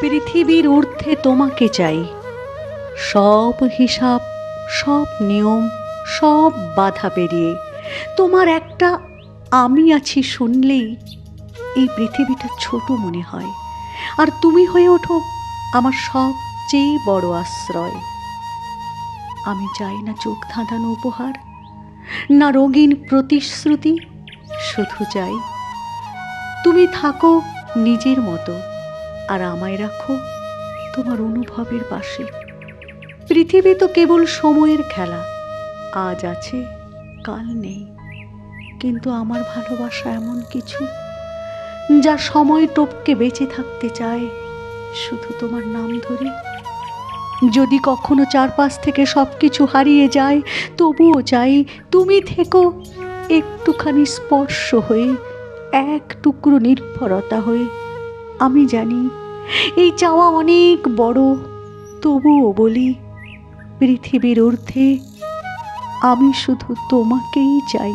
পৃথিবীর ঊর্ধ্বে তোমাকে চাই। সব হিসাব, সব নিয়ম, সব বাধা পেরিয়ে। তোমার একটা আমি আছি শুনলেই এই পৃথিবীটা ছোট মনে হয়। আর তুমি হয়ে ওঠো আমার সবচেয়ে বড় আশ্রয়। আমি চাই না চোখ ধাঁধানো উপহার, না রঙিন প্রতিশ্রুতি, শুধু চাই তুমি থাকো নিজের মতো। আর আমায় রাখো তোমার অনুভবের পাশে পৃথিবী তো কেবল সময়ের খেলা, আজ আছে, কাল নেই। কিন্তু আমার ভালোবাসা এমন কিছু, যা সময় টপকে বেঁচে থাকতে চায় শুধু তোমার নাম ধরে। যদি কখনো চারপাশ থেকে সব কিছু হারিয়ে যায়, তবুও চাই তুমি থেকো একটুখানি স্পর্শ হয়ে, এক টুকরো নির্ভরতা হয়ে। আমি জানি এই চাওয়া অনেক বড় তবুও বলি পৃথিবীর ঊর্ধ্বে আমি শুধু তোমাকেই চাই।